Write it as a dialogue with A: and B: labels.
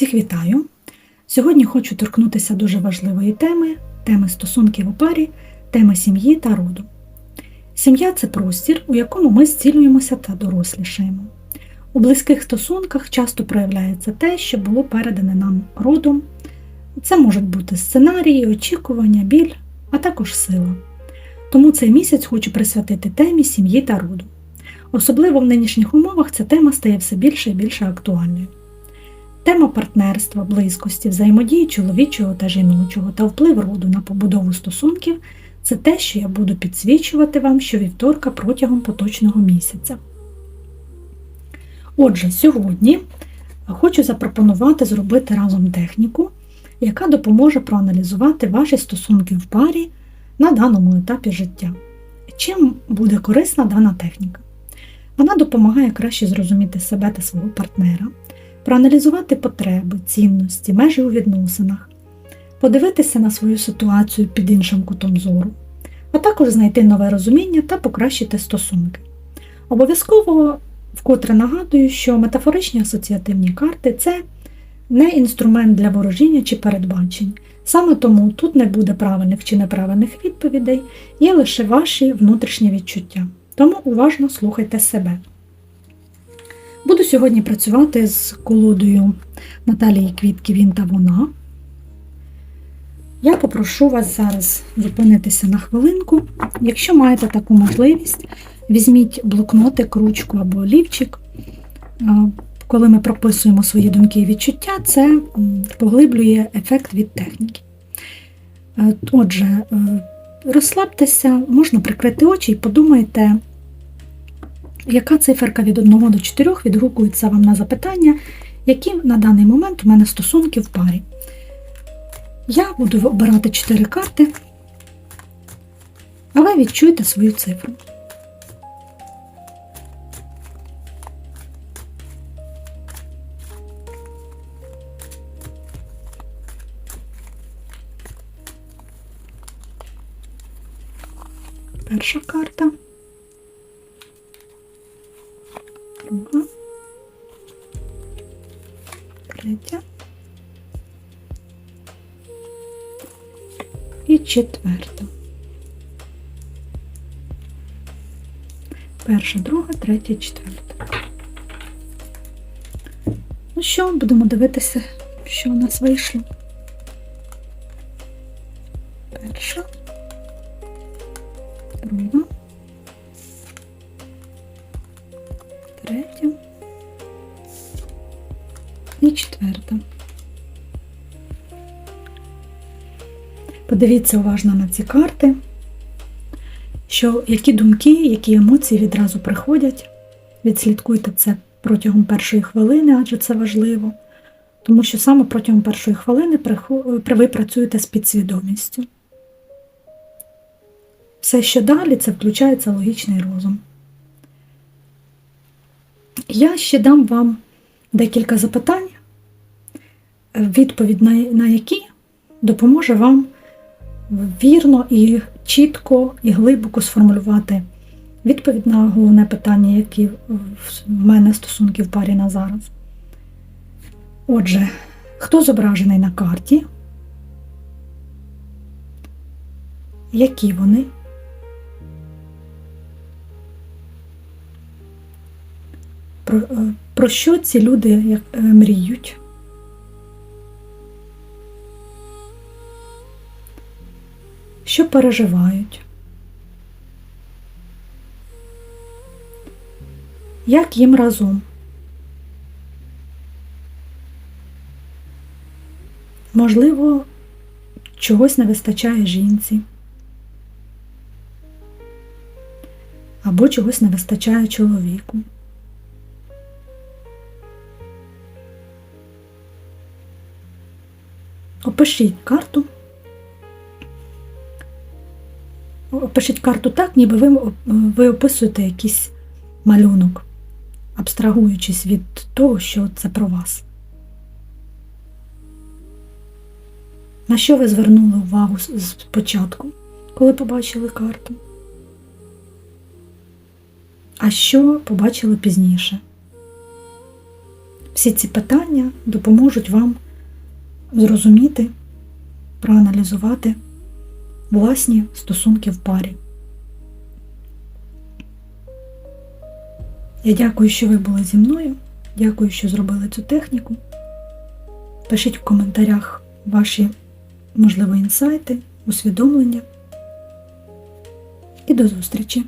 A: Всіх вітаю! Сьогодні хочу торкнутися дуже важливої теми теми стосунків у парі, теми сім'ї та роду. Сім'я це простір, у якому ми зцілюємося та дорослішаємо. У близьких стосунках часто проявляється те, що було передане нам родом. Це можуть бути сценарії, очікування, біль, а також сила. Тому цей місяць хочу присвятити темі сім'ї та роду. Особливо в нинішніх умовах ця тема стає все більше і більше актуальною. Тема партнерства, близькості, взаємодії чоловічого та жіночого та вплив роду на побудову стосунків це те, що я буду підсвічувати вам щовівторка протягом поточного місяця. Отже, сьогодні хочу запропонувати зробити разом техніку, яка допоможе проаналізувати ваші стосунки в парі на даному етапі життя. Чим буде корисна дана техніка? Вона допомагає краще зрозуміти себе та свого партнера, проаналізувати потреби, цінності, межі у відносинах, подивитися на свою ситуацію під іншим кутом зору, а також знайти нове розуміння та покращити стосунки. Обов'язково вкотре нагадую, що метафоричні асоціативні карти це не інструмент для ворожіння чи передбачень. Саме тому тут не буде правильних чи неправильних відповідей, є лише ваші внутрішні відчуття. Тому уважно слухайте себе. Буду сьогодні працювати з колодою Наталії Квітки Він та вона. Я попрошу вас зараз зупинитися на хвилинку. Якщо маєте таку можливість, візьміть блокнотик, ручку або олівчик. Коли ми прописуємо свої думки і відчуття, це поглиблює ефект від техніки. Отже, розслабтеся, можна прикрити очі і подумайте, яка циферка від 1 до 4 відгукується вам на запитання, які на даний момент у мене стосунки в парі. Я буду обирати 4 карти, а ви відчуєте свою цифру. Перша карта. Друга. Третя. І четверта. Перша, друга, третя, четверта. Ну що, будемо дивитися, що у нас вийшло. Перша. Друга. Третя. І четверта. Подивіться уважно на ці карти, що які думки, які емоції відразу приходять. Відслідкуйте це протягом першої хвилини, адже це важливо. Тому що саме протягом першої хвилини ви працюєте з підсвідомістю. Все, що далі, це включається логічний розум. Я ще дам вам декілька запитань, відповідь на які допоможе вам вірно і чітко і глибоко сформулювати відповідь на головне питання, які в мене стосунки в парі на зараз. Отже, хто зображений на карті? Які вони? Про, е, про що ці люди е, мріють? Що переживають? Як їм разом? Можливо, чогось не вистачає жінці. Або чогось не вистачає чоловіку. Опишіть карту. Опишіть карту так, ніби ви, ви описуєте якийсь малюнок, абстрагуючись від того, що це про вас. На що ви звернули увагу спочатку, коли побачили карту? А що побачили пізніше? всі ці питання допоможуть вам зрозуміти, проаналізувати власні стосунки в парі. Я дякую, що ви були зі мною. Дякую, що зробили цю техніку. Пишіть в коментарях ваші, можливо, інсайти, усвідомлення. І до зустрічі!